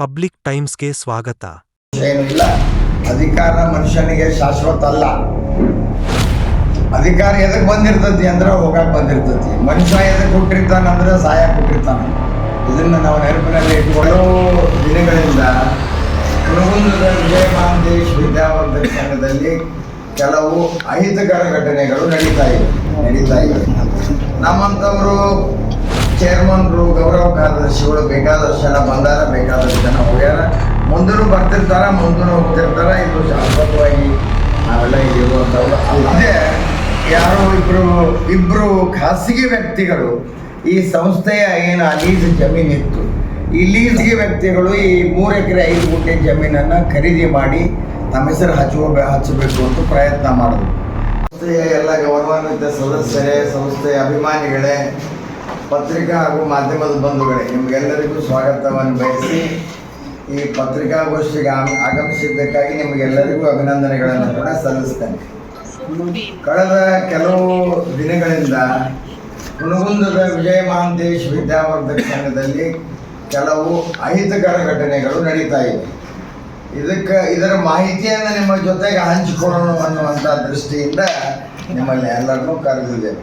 Public ಟೈಮ್ಸ್ಗೆ ಸ್ವಾಗತ. ಏನು ಇಲ್ಲ ಅಧಿಕಾರ ಮನುಷ್ಯನಿಗೆ ಶಾಶ್ವತ ಅಲ್ಲ. ಅಧಿಕಾರ ಎದಕ್ ಬಂದಿರ್ತತಿ ಅಂದ್ರೆ ಹೋಗಕ್ ಬಂದಿರ್ತತಿ. ಮನುಷ್ಯ ಎದಕ್ ಹುಟ್ಟಿರ್ತಾನ ಅಂದ್ರೆ ಸಹಾಯ ಕೊಟ್ಟಿರ್ತಾನೆ ಇದನ್ನ ನಾವು ನೆನಪಿನಲ್ಲಿ ಇಟ್ಕೊಳ್ಳೋ ದಿನಗಳಿಂದ ವಿಜಯ ಮಹಾಂತೇಶ್ ವಿದ್ಯಾವರ್ಧಕ ಸಂಘದಲ್ಲಿ ಕೆಲವು ಅಹಿತಕರ ಘಟನೆಗಳು ನಡೀತಾ ಇವೆ ನಡೀತಾ ಇವೆ. ನಮ್ಮಂಥವರು ಚೇರ್ಮನ್ರು ಗೌರವ ಕಾರ್ಯದರ್ಶಿಗಳು ಬೇಕಾದಷ್ಟು ಜನ ಬಂದಾರ, ಬೇಕಾದಷ್ಟು ಜನ ಹೋಗ್ಯಾರ. ಮುಂದೂ ಬರ್ತಿರ್ತಾರ ಮುಂದೂ ಹೋಗ್ತಿರ್ತಾರ. ಇದು ಶಾಶ್ವತವಾಗಿ ನಾವೆಲ್ಲ ಇರುವಂಥವ್ರು. ಅಲ್ಲದೆ ಯಾರೋ ಇಬ್ರು ಇಬ್ರು ಖಾಸಗಿ ವ್ಯಕ್ತಿಗಳು ಈ ಸಂಸ್ಥೆಯ ಏನು ಆ ಲೀಸ್ ಜಮೀನಿತ್ತು. ಈ ಲೀಸ್ಗೆ ವ್ಯಕ್ತಿಗಳು ಈ ಮೂರು ಎಕರೆ ಐದು ಗುಂಟೆ ಜಮೀನನ್ನು ಖರೀದಿ ಮಾಡಿ ತಮ್ಮ ಹೆಸರು ಹಚ್ಚುವ ಹಚ್ಚಬೇಕು ಅಂತ ಪ್ರಯತ್ನ ಮಾಡಿದ್ರು. ಸಂಸ್ಥೆಯ ಎಲ್ಲ ಗೌರವಾನ್ವಿತ ಸದಸ್ಯರೇ, ಸಂಸ್ಥೆಯ ಅಭಿಮಾನಿಗಳೇ ಪತ್ರಿಕಾ ಹಾಗೂ ಮಾಧ್ಯಮದ ಬಂಧುಗಳೇ, ನಿಮಗೆಲ್ಲರಿಗೂ ಸ್ವಾಗತವನ್ನು ಬಯಸಿ ಈ ಪತ್ರಿಕಾಗೋಷ್ಠಿಗೆ ಆಗಮಿಸಿದ್ದಕ್ಕಾಗಿ ನಿಮಗೆಲ್ಲರಿಗೂ ಅಭಿನಂದನೆಗಳನ್ನು ಕೂಡ ಸಲ್ಲಿಸ್ತೇನೆ. ಕಳೆದ ಕೆಲವು ದಿನಗಳಿಂದ ಹುಣಗುಂದದ ವಿಜಯ ಮಹಾಂತೇಶ್ ವಿದ್ಯಾವರ್ಧಕ ಸಂಘದಲ್ಲಿ ಕೆಲವು ಅಹಿತಕರ ಘಟನೆಗಳು ನಡೀತಾ ಇವೆ. ಇದಕ್ಕೆ, ಇದರ ಮಾಹಿತಿಯನ್ನು ನಿಮ್ಮ ಜೊತೆಗೆ ಹಂಚಿಕೊಳ್ಳೋಣ ಅನ್ನುವಂಥ ದೃಷ್ಟಿಯಿಂದ ನಿಮ್ಮಲ್ಲಿ ಎಲ್ಲರನ್ನೂ ಕರೆದಿದ್ದೇವೆ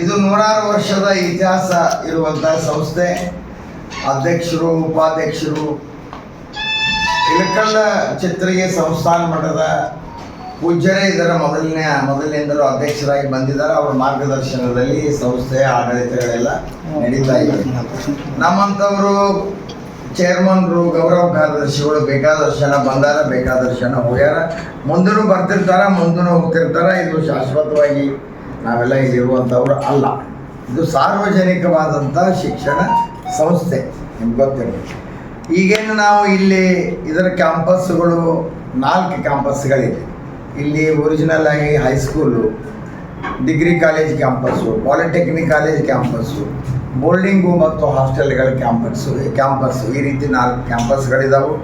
ಇದು ನೂರಾರು ವರ್ಷದ ಇತಿಹಾಸ ಇರುವಂತಹ ಸಂಸ್ಥೆ. ಅಧ್ಯಕ್ಷರು, ಉಪಾಧ್ಯಕ್ಷರು ಇಳಕಲ್ಲ ಚಿತ್ರಿಗೆ ಸಂಸ್ಥಾನ ಮಠದ ಪೂಜ್ಯರೇ ಇದರ ಮೊದಲನೇ, ಮೊದಲಿನಿಂದಲೂ ಅಧ್ಯಕ್ಷರಾಗಿ ಬಂದಿದ್ದಾರೆ. ಅವರ ಮಾರ್ಗದರ್ಶನದಲ್ಲಿ ಸಂಸ್ಥೆ ಸಂಸ್ಥೆಯ ಆಡಳಿತಗಳೆಲ್ಲ ನಡೀತಾ ಇದೆ ನಮ್ಮಂಥವರು ಚೇರ್ಮನ್ರು, ಗೌರವ ಕಾರ್ಯದರ್ಶಿಗಳು ಬೇಕಾದರ್ಶನ ಬಂದಾರ ಬೇಕಾದರ್ಶನ ಹೋಗ್ಯಾರ. ಮುಂದೂ ಬರ್ತಿರ್ತಾರ ಮುಂದೂ ಹೋಗ್ತಿರ್ತಾರ. ಇದು ಶಾಶ್ವತವಾಗಿ ನಾವೆಲ್ಲ ಇಲ್ಲಿರುವಂಥವ್ರು ಅಲ್ಲ. ಇದು ಸಾರ್ವಜನಿಕವಾದಂಥ ಶಿಕ್ಷಣ ಸಂಸ್ಥೆ, ನಿಮ್ಗೆ ಗೊತ್ತಿರಬೇಕು ಈಗೇನು ನಾವು ಇಲ್ಲಿ ಇದರ ಕ್ಯಾಂಪಸ್ಗಳು, ನಾಲ್ಕು ಕ್ಯಾಂಪಸ್ಗಳಿವೆ ಇಲ್ಲಿ ಒರಿಜಿನಲ್ ಆಗಿ high school degree college campus polytechnic college campus boarding ಮತ್ತು ಹಾಸ್ಟೆಲ್ಗಳ ಕ್ಯಾಂಪಸ್ಸು ಕ್ಯಾಂಪಸ್ ಈ ರೀತಿ ನಾಲ್ಕು ಕ್ಯಾಂಪಸ್ಗಳಿದ್ದಾವೆ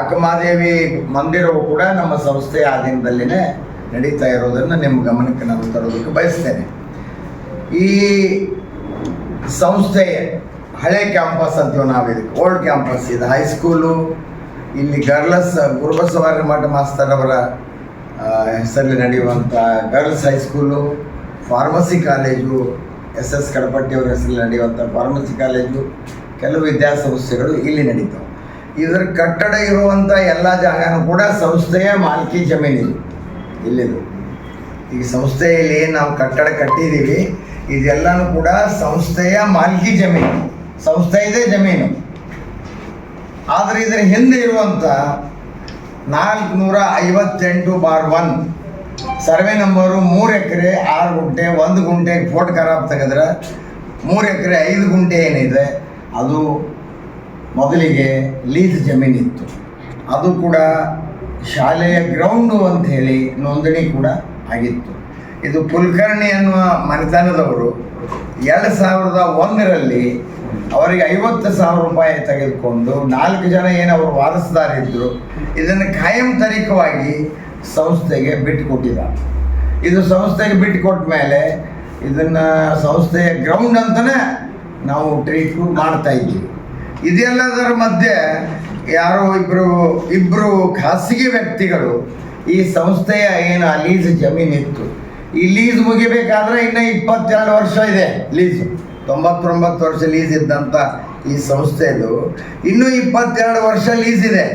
ಅಕ್ಕಮಾದೇವಿ ಮಂದಿರವು ಕೂಡ ನಮ್ಮ ಸಂಸ್ಥೆಯ ಅಧೀನದಲ್ಲಿನೇ ನಡೀತಾ ಇರೋದನ್ನು ನಿಮ್ಮ ಗಮನಕ್ಕೆ ನಾನು ತರೋದಕ್ಕೆ ಬಯಸ್ತೇನೆ. ಈ ಸಂಸ್ಥೆ ಹಳೆ ಕ್ಯಾಂಪಸ್ ಅಂತೀವಿ ನಾವು ಇದಕ್ಕೆ ಓಲ್ಡ್ ಕ್ಯಾಂಪಸ್, ಇದು ಹೈಸ್ಕೂಲು ಇಲ್ಲಿ ಗರ್ಲ್ಸ್ ಗುರುಬಸವಾರಿ ಮಠ ಮಾಸ್ತರ್ ಅವರ ಹೆಸರಲ್ಲಿ ನಡೆಯುವಂಥ girls high school pharmacy college S S ಕಡಪಟ್ಟಿಯವರ ಹೆಸರಲ್ಲಿ ನಡೆಯುವಂಥ ಫಾರ್ಮಸಿ ಕಾಲೇಜು ಕೆಲವು ವಿದ್ಯಾಸಂಸ್ಥೆಗಳು ಇಲ್ಲಿ ನಡೀತಾವೆ. ಇದರ ಕಟ್ಟಡ ಇರುವಂಥ ಎಲ್ಲ ಜಾಗನೂ ಕೂಡ ಸಂಸ್ಥೆಯ ಮಾಲ್ಕಿ ಜಮೀನಿದೆ ಇಲ್ಲಿದು. ಈ ಸಂಸ್ಥೆಯಲ್ಲಿ ನಾವು ಕಟ್ಟಡ ಕಟ್ಟಿದ್ದೀವಿ. ಇದೆಲ್ಲನೂ ಕೂಡ ಸಂಸ್ಥೆಯ ಮಾಲ್ಕಿ ಜಮೀನು. ಸಂಸ್ಥೆಯದೇ ಜಮೀನು. ಆದರೆ ಇದರ ಹಿಂದೆ ಇರುವಂಥ ನಾಲ್ಕುನೂರ ಐವತ್ತೆಂಟು ಬಾರ್ ಒನ್ ಸರ್ವೆ ನಂಬರು ಮೂರು ಎಕರೆ ಆರು ಗುಂಟೆ, ಒಂದು ಗುಂಟೆ ಫೋಟ್ ಖರಾಬ್ ತೆಗೆದ್ರೆ ಮೂರು ಎಕರೆ ಐದು ಗುಂಟೆ ಏನಿದೆ, ಅದು ಮೊದಲಿಗೆ ಲೀಸ್ ಜಮೀನಿತ್ತು. ಅದು ಕೂಡ ಶಾಲೆಯ ಗ್ರೌಂಡು ಅಂತ ಹೇಳಿ ನೋಂದಣಿ ಕೂಡ ಆಗಿತ್ತು. ಇದು ಕುಲಕರ್ಣಿ ಅನ್ನುವ ಮನೆತನದವರು ಎರಡು ಸಾವಿರದ ಒಂದರಲ್ಲಿ ಅವರಿಗೆ ಐವತ್ತು ಸಾವಿರ ರೂಪಾಯಿ ತೆಗೆದುಕೊಂಡು ನಾಲ್ಕು ಜನ ಏನು ಅವರು ವಾರಸದಾರಿದ್ದರು ಇದನ್ನು ಕಾಯಂ ತರೀಕವಾಗಿ ಸಂಸ್ಥೆಗೆ ಬಿಟ್ಟುಕೊಟ್ಟಿದ್ದಾರೆ. ಇದು ಸಂಸ್ಥೆಗೆ ಬಿಟ್ಟುಕೊಟ್ಟ ಮೇಲೆ ಇದನ್ನು ಸಂಸ್ಥೆಯ ಗ್ರೌಂಡ್ ಅಂತಲೇ ನಾವು ಟ್ರೀಟ್ ಮಾಡ್ತಾ ಇದ್ದೀವಿ. ಇದೆಲ್ಲದರ ಮಧ್ಯೆ ಯಾರೋ ಇಬ್ಬರು ಇಬ್ಬರು ಖಾಸಗಿ ವ್ಯಕ್ತಿಗಳು ಈ ಸಂಸ್ಥೆಯ ಏನು ಲೀಸ್ ಜಮೀನಿತ್ತು. ಈ ಲೀಸ್ ಮುಗಿಬೇಕಾದ್ರೆ ಇನ್ನು ಇಪ್ಪತ್ತೆರಡು ವರ್ಷ ಇದೆ ಲೀಸ್. ತೊಂಬತ್ತೊಂಬತ್ತು ವರ್ಷ ಲೀಸ್ ಇದ್ದಂಥ ಈ ಸಂಸ್ಥೆದು ಇನ್ನೂ ಇಪ್ಪತ್ತೆರಡು ವರ್ಷ ಲೀಸ್ ಇದೆ.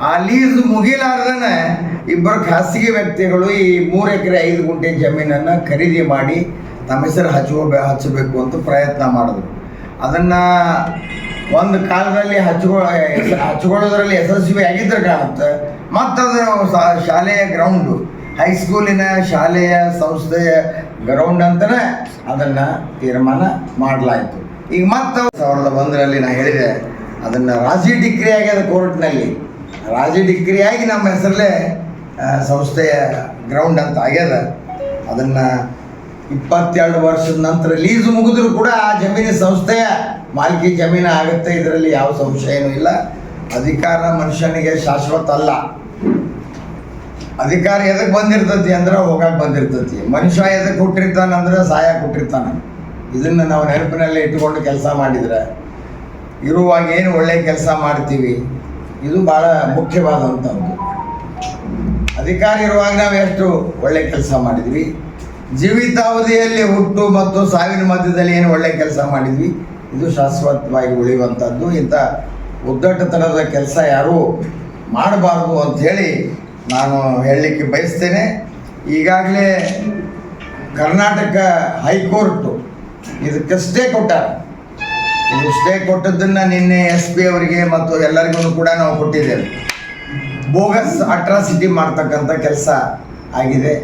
ಆ ಲೀಸ್ ಮುಗಿಲಾರ್ದನೆ ಇಬ್ಬರು ಖಾಸಗಿ ವ್ಯಕ್ತಿಗಳು ಈ ಮೂರು ಎಕರೆ ಐದು ಗುಂಟೆ ಜಮೀನನ್ನು ಖರೀದಿ ಮಾಡಿ ತಮ್ಮ ಹೆಸರು ಹಚ್ಚುವ ಹಚ್ಚಬೇಕು ಅಂತ ಪ್ರಯತ್ನ ಮಾಡಿದ್ರು. ಅದನ್ನು ಒಂದು ಕಾಲದಲ್ಲಿ ಹಚ್ಕೊಳ ಹಚ್ಕೊಳ್ಳೋದ್ರಲ್ಲಿ ಯಶಸ್ವಿ ಆಗಿದ್ರೆ ಕಾಣುತ್ತೆ ಮತ್ತು ಅದು ಸ- ಶಾಲೆಯ ಗ್ರೌಂಡು ಹೈಸ್ಕೂಲಿನ ಶಾಲೆಯ ಸಂಸ್ಥೆಯ ಗ್ರೌಂಡ್ ಅಂತಲೇ ಅದನ್ನು ತೀರ್ಮಾನ ಮಾಡಲಾಯಿತು. ಈಗ ಮತ್ತೆ ಸಾವಿರದ ಒಂದರಲ್ಲಿ ನಾನು ಹೇಳಿದೆ, ಅದನ್ನು ರಾಜಿ ಡಿಗ್ರಿ ಆಗ್ಯದ ಕೋರ್ಟ್ನಲ್ಲಿ. ರಾಜಿ ಡಿಗ್ರಿ ಆಗಿ ನಮ್ಮ ಹೆಸರಲ್ಲೇ ಸಂಸ್ಥೆಯ ಗ್ರೌಂಡ್ ಅಂತ ಆಗ್ಯದ. ಅದನ್ನು ಇಪ್ಪತ್ತೆರಡು ವರ್ಷದ ನಂತರ ಲೀಸ್ ಮುಗಿದ್ರು ಕೂಡ ಆ ಜಮೀನಿನ ಸಂಸ್ಥೆಯ ಮಾಲ್ಕಿ ಜಮೀನು ಆಗುತ್ತೆ, ಇದರಲ್ಲಿ ಯಾವ ಸಂಶಯನೂ ಇಲ್ಲ. ಅಧಿಕಾರ ಮನುಷ್ಯನಿಗೆ ಶಾಶ್ವತ ಅಲ್ಲ. ಅಧಿಕಾರ ಎದಕ್ಕೆ ಬಂದಿರ್ತತಿ ಅಂದ್ರೆ ಹೋಗಕ್ಕೆ ಬಂದಿರ್ತತಿ. ಮನುಷ್ಯ ಎದಕ್ಕೆ ಹುಟ್ಟಿರ್ತಾನಂದ್ರೆ ಸಹಾಯ ಕೊಟ್ಟಿರ್ತಾನೆ ಇದನ್ನು ನಾವು ನೆನಪಿನಲ್ಲಿ ಇಟ್ಟುಕೊಂಡು ಕೆಲಸ ಮಾಡಿದರೆ, ಇರುವಾಗ ಏನು ಒಳ್ಳೆಯ ಕೆಲಸ ಮಾಡ್ತೀವಿ? ಇದು ಭಾಳ ಮುಖ್ಯವಾದಂಥದ್ದು. ಅಧಿಕಾರ ಇರುವಾಗ ನಾವು ಎಷ್ಟು ಒಳ್ಳೆ ಕೆಲಸ ಮಾಡಿದ್ವಿ? ಜೀವಿತಾವಧಿಯಲ್ಲಿ ಹುಟ್ಟು ಮತ್ತು ಸಾವಿನ ಮಧ್ಯದಲ್ಲಿ ಏನು ಒಳ್ಳೆ ಕೆಲಸ ಮಾಡಿದ್ವಿ? ಇದು ಶಾಶ್ವತವಾಗಿ ಉಳಿಯುವಂಥದ್ದು. ಇಂಥ ಉದ್ದಟತನದ ಕೆಲಸ ಯಾರೂ ಮಾಡಬಾರ್ದು ಅಂಥೇಳಿ ನಾನು ಹೇಳಲಿಕ್ಕೆ ಬಯಸ್ತೇನೆ. ಈಗಾಗಲೇ ಕರ್ನಾಟಕ ಹೈಕೋರ್ಟು ಇದಕ್ಕೆ ಸ್ಟೇ ಕೊಟ್ಟಾರೆ. ಇದು ಸ್ಟೇ ಕೊಟ್ಟದ್ದನ್ನು ನಿನ್ನೆ ಎಸ್ ಪಿ ಅವರಿಗೆ ಮತ್ತು ಎಲ್ಲರಿಗೂ ಕೂಡ ನಾವು ಕೊಟ್ಟಿದ್ದೇವೆ. ಬೋಗಸ್ ಅಟ್ರಾಸಿಟಿ ಮಾಡ್ತಕ್ಕಂಥ ಕೆಲಸ ಆಗಿದೆ.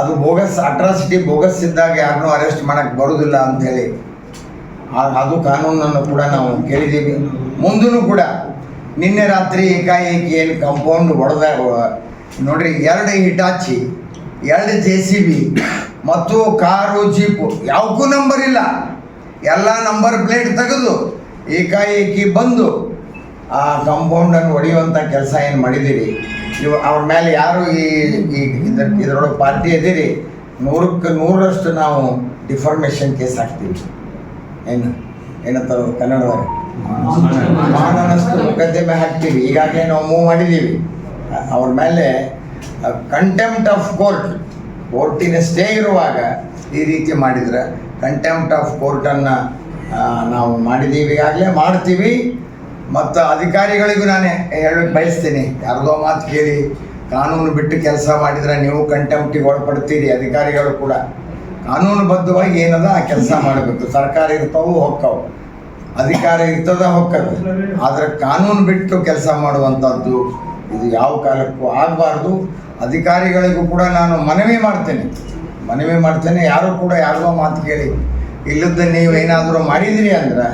ಅದು ಬೋಗಸ್ ಅಟ್ರಾಸಿಟಿ ಬೋಗಸ್ ಇದ್ದಾಗ ಯಾರನ್ನೂ ಅರೆಸ್ಟ್ ಮಾಡೋಕ್ಕೆ ಬರೋದಿಲ್ಲ ಅಂಥೇಳಿ ಅದು ಕಾನೂನನ್ನು ಕೂಡ ನಾವು ಕೇಳಿದ್ದೀವಿ. ಮುಂದೂ ಕೂಡ ನಿನ್ನೆ ರಾತ್ರಿ ಏಕಾಏಕಿ ಏನು ಕಂಪೌಂಡ್ ಹೊಡೆದ ನೋಡ್ರಿ, ಎರಡು ಹಿಟಾಚಿ ಎರಡು ಜೆ ಸಿ ಬಿ, ಮತ್ತು ಕಾರು, ಜೀಪು ಯಾವಕ್ಕೂ ನಂಬರ್ ಇಲ್ಲ. ಎಲ್ಲ ನಂಬರ್ ಪ್ಲೇಟ್ ತೆಗೆದು ಏಕಾಏಕಿ ಬಂದು ಆ ಕಂಪೌಂಡನ್ನು ಹೊಡೆಯುವಂಥ ಕೆಲಸ ಏನು ಮಾಡಿದ್ದೀರಿ? ನೀವು ಅವ್ರ ಮೇಲೆ ಯಾರು ಈ ಇದ್ರ ಇದರೊಳಗೆ ಪಾರ್ಟಿ ಇದ್ದೀರಿ? ನೂರಕ್ಕೆ ನೂರರಷ್ಟು ನಾವು ಡಿಫಾರ್ಮೇಷನ್ ಕೇಸ್ ಹಾಕ್ತೀವಿ. ಏನು? ಏನಂತಾರ ಕನ್ನಡದಾಗ ಮಾನನಷ್ಟು ಮೊಕದ್ದಮೆ ಹಾಕ್ತೀವಿ. ಈಗಾಗಲೇ ನಾವು ಮೂವ್ ಮಾಡಿದ್ದೀವಿ. ಅವ್ರ ಮೇಲೆ ಕಂಟೆಂಪ್ಟ್ ಆಫ್ ಕೋರ್ಟ್ ಕೋರ್ಟಿನ ಸ್ಟೇ ಇರುವಾಗ ಈ ರೀತಿ ಮಾಡಿದ್ರೆ ಕಂಟೆಂಪ್ಟ್ ಆಫ್ ಕೋರ್ಟನ್ನು ನಾವು ಮಾಡಿದ್ದೀವಿ. ಈಗಾಗಲೇ ಮಾಡ್ತೀವಿ. ಮತ್ತು ಅಧಿಕಾರಿಗಳಿಗೂ ನಾನು ಹೇಳಕ್ಕೆ ಬಯಸ್ತೀನಿ. ಯಾರ್ದೋ ಮಾತು ಕೇಳಿ ಕಾನೂನು ಬಿಟ್ಟು ಕೆಲಸ ಮಾಡಿದರೆ ನೀವು ಕಂಟೆಂಪ್ಟಿಗೆ ಒಳಪಡ್ತೀರಿ ಅಧಿಕಾರಿಗಳು ಕೂಡ. ಕಾನೂನುಬದ್ಧವಾಗಿ ಏನದ ಆ ಕೆಲಸ ಮಾಡಬೇಕು. ಸರ್ಕಾರ ಇರ್ತಾವು ಹೊಕ್ಕವು. ಅಧಿಕಾರ ಇರ್ತದ ಹೊಕ್ಕದು. ಆದರೆ ಕಾನೂನು ಬಿಟ್ಟು ಕೆಲಸ ಮಾಡುವಂಥದ್ದು ಇದು ಯಾವ ಕಾಲಕ್ಕೂ ಆಗಬಾರ್ದು. ಅಧಿಕಾರಿಗಳಿಗೂ ಕೂಡ ನಾನು ಮನವಿ ಮಾಡ್ತೇನೆ. ಮನವಿ ಮಾಡ್ತೇನೆ. ಯಾರು ಕೂಡ ಯಾರಿಗೋ ಮಾತು ಕೇಳಿ. ಇಲ್ಲದ ನೀವು ಏನಾದರೂ ಮಾಡಿದಿರಿ ಅಂದ್ರೆ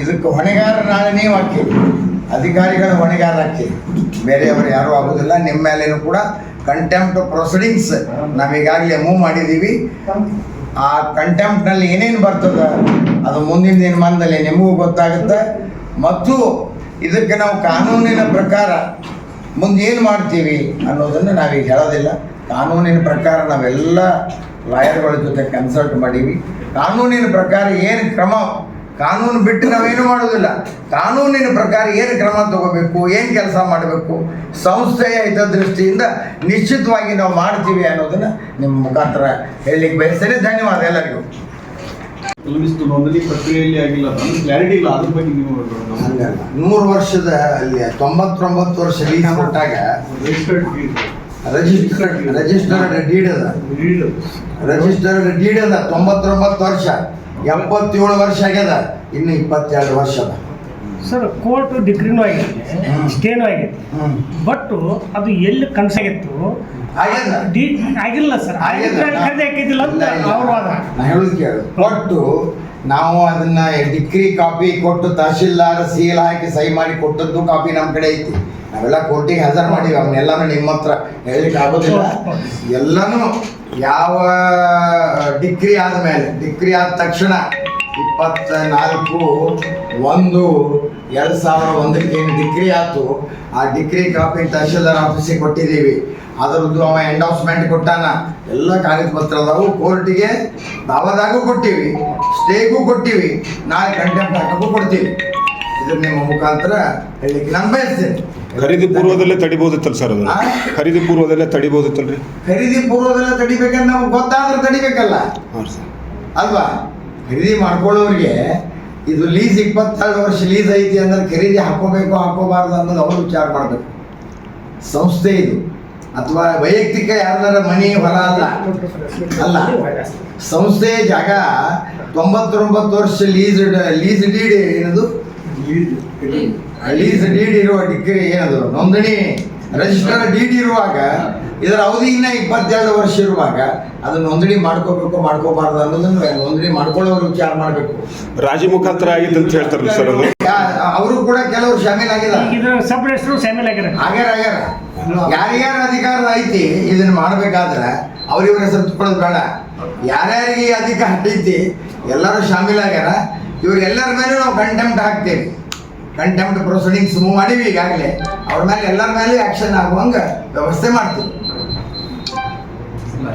ಇದಕ್ಕೆ ಹೊಣೆಗಾರ ನಾಳೆ ನೀವು ಹಾಕಿ. ಅಧಿಕಾರಿಗಳ ಹೊಣೆಗಾರ ಹಾಕಿ ಬೇರೆಯವರು ಯಾರೂ ಆಗೋದಿಲ್ಲ. ನಿಮ್ಮ ಮೇಲೇನು ಕೂಡ ಕಂಟೆಂಪ್ಟ್ ಪ್ರೊಸೀಡಿಂಗ್ಸ್ ನಾವೀಗಾಗಲೇ ಮೂವ್ ಮಾಡಿದ್ದೀವಿ. ಆ ಕಂಟೆಂಪ್ಟ್ನಲ್ಲಿ ಏನೇನು ಬರ್ತದೆ, ಅದು ಮುಂದಿನ ದಿನಮಾನದಲ್ಲಿ ನಿಮಗೂ ಗೊತ್ತಾಗುತ್ತೆ. ಮತ್ತು ಇದಕ್ಕೆ ನಾವು ಕಾನೂನಿನ ಪ್ರಕಾರ ಮುಂದೇನು ಮಾಡ್ತೀವಿ ಅನ್ನೋದನ್ನು ನಾವೀಗ ಹೇಳೋದಿಲ್ಲ. ಕಾನೂನಿನ ಪ್ರಕಾರ ನಾವೆಲ್ಲ ಲಾಯರ್ಗಳ ಜೊತೆ ಕನ್ಸಲ್ಟ್ ಮಾಡೀವಿ. ಕಾನೂನಿನ ಪ್ರಕಾರ ಏನು ಕ್ರಮ ಕಾನೂನು ಬಿಟ್ಟು ನಾವೇನು ಮಾಡೋದಿಲ್ಲ. ಕಾನೂನಿನ ಪ್ರಕಾರ ಏನು ಕ್ರಮ ತಗೋಬೇಕು ಏನು ಕೆಲಸ ಮಾಡಬೇಕು ಸಂಸ್ಥೆಯ ಹಿತದೃಷ್ಟಿಯಿಂದ ನಿಶ್ಚಿತವಾಗಿ ನಾವು ಮಾಡ್ತೀವಿ ಅನ್ನೋದನ್ನು ನಿಮ್ಮ ಮುಖಾಂತರ ಹೇಳಲಿಕ್ಕೆ ಬಯಸ್ತೇನೆ. ಧನ್ಯವಾದ ಎಲ್ಲರಿಗೂ. ಕೆಲವಿಷ್ಟು ನೋಂದಣಿ ಪ್ರಕ್ರಿಯೆಯಲ್ಲಿ ಆಗಿಲ್ಲ. ಅಂದ್ರೆ ಕ್ಲಾರಿಟಿ ಇಲ್ಲ. ಅದ್ರ ಬಗ್ಗೆ ನೀವು ಹಂಗಲ್ಲ. ನೂರು ವರ್ಷದ ಅಲ್ಲಿ ತೊಂಬತ್ತೊಂಬತ್ತು ವರ್ಷ ಲೀಸ್ ಕೊಟ್ಟಾಗ ರಿಜಿಸ್ಟರ್ಡ್ ರಿಜಿಸ್ಟರ್ಡ್ ಡೀಡ್ ಅದ. ರಿಜಿಸ್ಟರ್ಡ್ ಡೀಡ್ ಅದ. ತೊಂಬತ್ತೊಂಬತ್ತು ವರ್ಷ. ಎಪ್ಪತ್ತೇಳು ವರ್ಷ ಆಗ್ಯದ ಇನ್ನು ಇಪ್ಪತ್ತೆರಡು ವರ್ಷ ಅದ. ಸರ್ ಕೋರ್ಟ್ ಡಿಗ್ರಿನೂ ಆಗೈತೆ. ಸ್ಟೇನೂ ಆಗೈತೆ ಬಟ್ ಅದು ಎಲ್ಲಿ ಕನ್ಸಾಗಿತ್ತು? ಆಗಿಲ್ಲ ಸರ್. ಆಕೈತಿಲ್ಲ ಅಂತ. ಅವ್ರ ವಾದ ನಾ ಹೇಳುದು ಕೇಳು. ಕೊಟ್ಟು ನಾವು ಅದನ್ನ ಡಿಗ್ರಿ ಕಾಪಿ ಕೊಟ್ಟು ತಹಶೀಲ್ದಾರ್ ಸೀಲ್ ಹಾಕಿ ಸಹಿ ಮಾಡಿ ಕೊಟ್ಟದ್ದು ಕಾಪಿ ನಮ್ಮ ಕಡೆ ಐತಿ. ನಾವೆಲ್ಲ ಕೋರ್ಟಿಗೆ ಹಾಜರು ಮಾಡಿವಿ. ಅವನ್ನೆಲ್ಲಾನು ನಿಮ್ಮ ಹತ್ರ. ಹೇಳಲಿಕ್ಕೆ ಆಗೋದಿಲ್ಲ. ಎಲ್ಲನೂ ಯಾವ ಡಿಗ್ರಿ ಆದಮೇಲೆ ಡಿಗ್ರಿ ಆದ ತಕ್ಷಣ ಇಪ್ಪತ್ತ ನಾಲ್ಕು ಒಂದು ಎರಡು ಸಾವಿರ ಒಂದಕ್ಕೆ ಏನು ಡಿಗ್ರಿ ಆಯ್ತು, ಆ ಡಿಗ್ರಿ ಕಾಪಿ ತಹಶೀಲ್ದಾರ್ ಆಫೀಸಿಗೆ ಕೊಟ್ಟಿದ್ದೀವಿ. ಅದರದ್ದು ಅವ ಎಂಡೋಸ್ಮೆಂಟ್ ಕೊಟ್ಟಾನ. ಎಲ್ಲ ಕಾಗದ ಪತ್ರ ಅದಾವು, ಕೋರ್ಟಿಗೆ ದಾವದಾಗೂ ಕೊಟ್ಟಿವಿ, ಸ್ಟೇಗೂ ಕೊಟ್ಟಿವಿ, ನಾಳೆ ಗಂಟೆ ಹಾಕಕ್ಕೂ ಕೊಡ್ತೀವಿ. ಇದನ್ನ ನಿಮ್ಮ ಮುಖಾಂತರ ಹೇಳಲಿಕ್ಕೆ ನಾನು ಬಯಸ್ತೇನೆ. ಖರೀದಿ ಪೂರ್ವದಲ್ಲೇ ತಡಿಬಹುದಿತ್ತಲ್ಲ ಸರ್ ಅದನ್ನ? ಖರೀದಿ ಪೂರ್ವದಲ್ಲೇ ತಡಿಬೋದಿತ್ತಲ್ರಿ? ಖರೀದಿ ಪೂರ್ವದಲ್ಲೇ ತಡಿಬೇಕಂತ ನಮ್ಗೆ ಗೊತ್ತಾದ್ರೆ ತಡಿಬೇಕಲ್ಲ. ಹಾಂ ಸರ್. ಅಲ್ವಾ? ಖರೀದಿ ಮಾಡ್ಕೊಳ್ಳೋರಿಗೆ ಇದು ಲೀಸ್ ಇಪ್ಪತ್ತೆರಡು ವರ್ಷ ಲೀಸ್ ಐತಿ ಅಂದ್ರೆ ಖರೀದಿ ಹಾಕೋಬೇಕು ಹಾಕೋಬಾರ್ದು ಅನ್ನೋದು ಅವರು ವಿಚಾರ ಮಾಡಬೇಕು. ಸಂಸ್ಥೆ ಇದು. ಅಥವಾ ವೈಯಕ್ತಿಕ ಯಾರ್ದಾರ ಮನಿ ಹೊಲ ಅಲ್ಲ. ಅಲ್ಲ. ಸಂಸ್ಥೆ ಜಾಗ ತೊಂಬತ್ತೊಂಬತ್ತು ವರ್ಷ ಲೀಸ್ ಲೀಸ್ ಡೀಡ್ ಏನದು? ಲೀಸ್ ಡೀಡ್ ಇರುವ ಡಿಗ್ರಿ ಏನದು? ನೋಂದಣಿ. ರಿಜಿಸ್ಟರ್ ಡೀಡ್ ಇರುವಾಗ ಇದರ ಅವಧಿ ಇನ್ನ ಇಪ್ಪತ್ತೆರಡು ವರ್ಷ ಇರುವಾಗ ಅದು ನೋಂದಣಿ ಮಾಡ್ಕೋಬೇಕು ಮಾಡ್ಕೋಬಾರ್ದು ಅನ್ನೋದನ್ನ ನೋಂದಣಿ ಮಾಡ್ಕೊಳ್ಳೋರು ವಿಚಾರ ಮಾಡಬೇಕು. ರಾಜಿ ಮುಖಾಂತರ ಆಗಿತ್ತು ಅಂತ ಹೇಳ್ತಾರೆ ಸರ್ ಅದು? ಅವರು ಕೂಡ ಕೆಲವರು ಶಾಮೀಲ್ ಆಗಿದ್ದಾರೆ. ಸಬ್ ರಿಜಿಸ್ಟ್ರು ಶಾಮಿಲ್ ಆಗ್ಯಾರ ಆಗ್ಯಾರ ಆಗ್ಯಾರ. ಯಾರ್ಯಾರ ಅಧಿಕಾರ ಐತಿ ಇದನ್ನ ಮಾಡ್ಬೇಕಾದ್ರೆ ಅವ್ರಿವ್ರ ಹೆಸರು ತಗೊಳ್ಳೋದು ಬೇಡ. ಯಾರ್ಯಾರಿಗೆ ಈ ಅಧಿಕಾರ ಐತಿ ಎಲ್ಲರೂ ಶಾಮೀಲಾಗ್ಯಾರ ಇವ್ರಿಗೆಲ್ಲರ ಮೇಲೆ ನಾವು ಕಂಟೆಂಪ್ಟ್ ಹಾಕ್ತೇವೆ. ಕಂಟೆಂಪ್ಟ್ ಪ್ರೊಸೀಡಿಂಗ್ಸ್ ಮೂವ್ ಮಾಡೀವಿ ಈಗಾಗಲೇ. ಅವ್ರ ಮೇಲೆ ಎಲ್ಲರ ಮೇಲೆ ಆಕ್ಷನ್ ಆಗುವಂಗ ವ್ಯವಸ್ಥೆ ಮಾಡ್ತೀವಿ.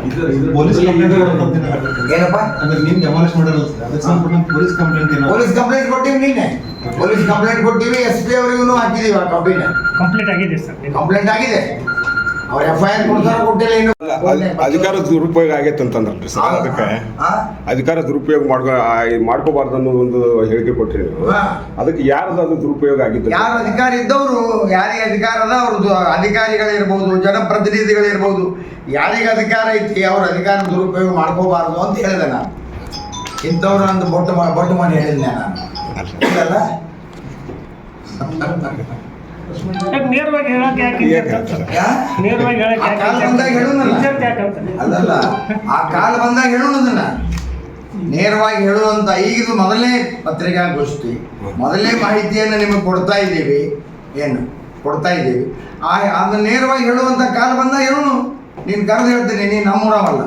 ಇದು- ಇದು- ಪೊಲೀಸ್ ಕಂಪ್ಲೇಂಟ್ ಏನಪ್ಪ? ಅಂದ್ರೆ ನಿಮ್ ಡೆಮಾಲಿಷ್ ಮಾಡಲ್ಲ ಸರ್ ಅದಕ್ಕೆ ಪೊಲೀಸ್ ಕಂಪ್ಲೇಂಟ್ ಪೊಲೀಸ್ ಕಂಪ್ಲೇಂಟ್ ಕೊಟ್ಟಿವಿ ನಿನ್ನೆ. ಪೊಲೀಸ್ ಕಂಪ್ಲೇಂಟ್ ಕೊಟ್ಟಿವಿ ಎಸ್ ಪಿ ಅವರಿಗೂ ಹಾಕಿದೀವಿ ಆ ಕಂಪ್ಲೇಂಟ್. ಕಂಪ್ಲೀಟ್ ಆಗಿದೆ ಸರ್ ಕಂಪ್ಲೇಂಟ್ ಆಗಿದೆ. ಅವ್ರು ಎಫ್ ಐ ಆರ್ ಕೊಡ್ತಾರ ಕೊಟ್ಟಿಲ್ಲ ಇನ್ನು. ಅದ್- ಅಧಿಕಾರ ದುರುಪಯೋಗ ಆಗೈತೆ ಅಂತಂದ್ರಲ್ರಿ ಸರ್ ಅದಕ್ಕೆ? ಅಧಿಕಾರ ದುರುಪಯೋಗ ಮಾಡ್ಕೊ ಮಾಡ್ಕೋಬಾರ್ದು ಅನ್ನೋ ಒಂದು ಹೇಳಿಕೆ ಕೊಟ್ಟಿರಿ ನೀವು ಅದಕ್ಕೆ ಯಾರದ ಅದು ದುರುಪಯೋಗ ಆಗಿತ್ತು? ಯಾರು ಅಧಿಕಾರ ಇದ್ದವರು ಯಾರಿಗೆ ಅಧಿಕಾರ ಅದ ಅವ್ರದ್ದು ಅಧಿಕಾರಿಗಳಿರ್ಬೋದು ಜನಪ್ರತಿನಿಧಿಗಳಿರ್ಬೋದು. ಯಾರಿಗೆ ಅಧಿಕಾರ ಐತಿ ಅವ್ರ ಅಧಿಕಾರ ದುರುಪಯೋಗ ಮಾಡ್ಕೋಬಾರ್ದು ಅಂತ ಹೇಳಿದೆ ನಾನು. ಇಂಥವ್ರು ಒಂದು ಬೊಟ್ಟು ಬೊಟ್ಟು ಮನೆ ಹೇಳಿದ್ದೆ ನಾನು. ಅಲ್ಲ. ನೇರವಾಗಿ ಹೇಳಕ್ಕೆ ಯಾಕೆ? ನೇರವಾಗಿ ಅಲ್ಲಲ್ಲ ಆ ಕಾಲ ಬಂದಾಗ ಹೇಳೋಣದನ್ನ ನೇರವಾಗಿ ಹೇಳುವಂತ ಈಗಿದು ಮೊದಲನೇ ಪತ್ರಿಕಾಗೋಷ್ಠಿ. ಮೊದಲನೇ ಮಾಹಿತಿಯನ್ನು ನಿಮಗೆ ಕೊಡ್ತಾ ಇದ್ದೀವಿ. ಏನು? ಕೊಡ್ತಾ ಇದ್ದೀವಿ. ಆ ಅದನ್ನ ನೇರವಾಗಿ ಹೇಳುವಂತ ಕಾಲ ಬಂದಾಗ ಹೇಳೋಣ. ನೀನು ಕರೆದು ಹೇಳ್ತೀನಿ ನೀನು ನಮ್ಮೂರವಲ್ಲ.